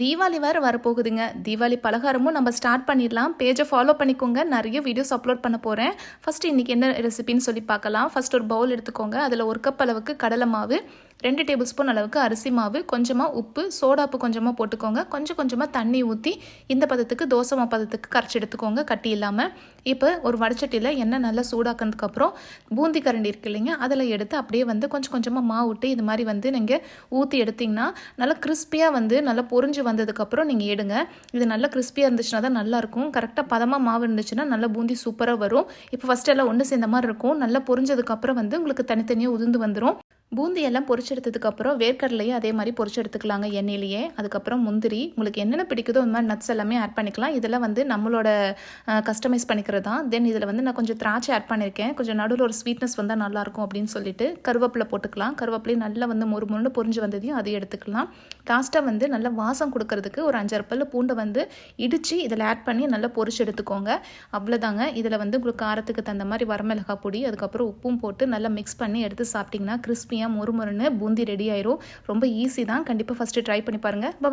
தீபாவளி வேறு வரப்போகுதுங்க. தீபாவளி பலகாரமும் நம்ம ஸ்டார்ட் பண்ணிடலாம். பேஜை ஃபாலோ பண்ணிக்கோங்க. நிறைய வீடியோஸ் அப்லோட் பண்ண போகிறேன் ஃபஸ்ட்டு இன்றைக்கி என்ன ரெசிபின்னு சொல்லி பார்க்கலாம். ஃபஸ்ட் ஒரு பவுல் எடுத்துக்கோங்க. அதில் ஒரு கப் அளவுக்கு கடலை மாவு ரெண்டு டேபிள் ஸ்பூன் அளவுக்கு அரிசி மாவு கொஞ்சமாக உப்பு சோடாப்பு கொஞ்சமாக போட்டுக்கோங்க. கொஞ்சம் கொஞ்சமாக தண்ணி ஊற்றி இந்த பதத்துக்கு தோசை மா பதத்துக்கு கரைச்சி எடுத்துக்கோங்க கட்டி இல்லாமல் இப்போ ஒரு வடச்சட்டியில் எண்ணெய் நல்லா சூடாக்கினதுக்கப்புறம் பூந்தி கரண்டி இருக்கு இல்லைங்க அதில் எடுத்து அப்படியே வந்து கொஞ்சம் கொஞ்சமாக மாவு விட்டு இது மாதிரி வந்து நீங்கள் ஊற்றி எடுத்திங்கன்னா நல்லா கிறிஸ்பியாக வந்து நல்லா பொரிஞ்சு வந்ததுக்கப்புறம் நீங்கள் எடுங்க. இது நல்லா கிறிஸ்பியாக இருந்துச்சுன்னா தான் நல்லாயிருக்கும். கரெக்டாக பதமாக மாவு இருந்துச்சுன்னா நல்லா பூந்தி சூப்பராக வரும். இப்போ ஃபஸ்ட்டு எல்லாம் ஒன்று சேர்ந்த மாதிரி இருக்கும். நல்லா பொரிஞ்சதுக்கப்புறம் வந்து உங்களுக்கு தனித்தனியாக உதிர்ந்து வந்துடும் பூந்தி எல்லாம் பொரிச்செடுத்ததுக்கப்புறம் வேர்க்கடலையும் அதே மாதிரி பொரிச்சு எடுத்துக்கலாங்க எண்ணெயிலேயே. அதுக்கப்புறம் முந்திரி. உங்களுக்கு என்னென்ன பிடிக்குதோ இந்த மாதிரி நட்ஸ் எல்லாமே ஆட் பண்ணிக்கலாம். இதெல்லாம் வந்து நம்மளோட கஸ்டமைஸ் பண்ணிக்கிறது தான் தென் இதில் வந்து நான் கொஞ்சம் திராட்சை ஆட் பண்ணியிருக்கேன். கொஞ்சம் நடுவில் ஒரு ஸ்வீட்னஸ் வந்தால் நல்லாயிருக்கும் அப்படின்னு சொல்லிட்டு கருவேப்பிலை போட்டுக்கலாம். கருவேப்பிலையும் நல்லா வந்து மொறு மொறுன்னு பொரிஞ்சு வந்ததையும் அதையும் எடுத்துக்கலாம். லாஸ்ட்டாக வந்து நல்லா வாசம் கொடுக்கறதுக்கு ஒரு அஞ்சாறு பல்லு பூண்டை வந்து இடித்து இதில் ஆட் பண்ணி நல்லா பொரிச்சு எடுத்துக்கோங்க. அவ்வளோதாங்க இதில் வந்து உங்களுக்கு காரத்துக்கு தகுந்த மாதிரி வரமிளகா பொடி அதுக்கப்புறம் உப்பும் போட்டு நல்லா மிக்ஸ் பண்ணி எடுத்து சாப்பிட்டிங்கன்னா கிறிஸ்பியாக மொறுமொறுன்னு பூந்தி ரெடி ஆயிரும். ரொம்ப ஈஸி தான். கண்டிப்பாக ஃபஸ்ட்டு ட்ரை பண்ணி பாருங்கள் பாய்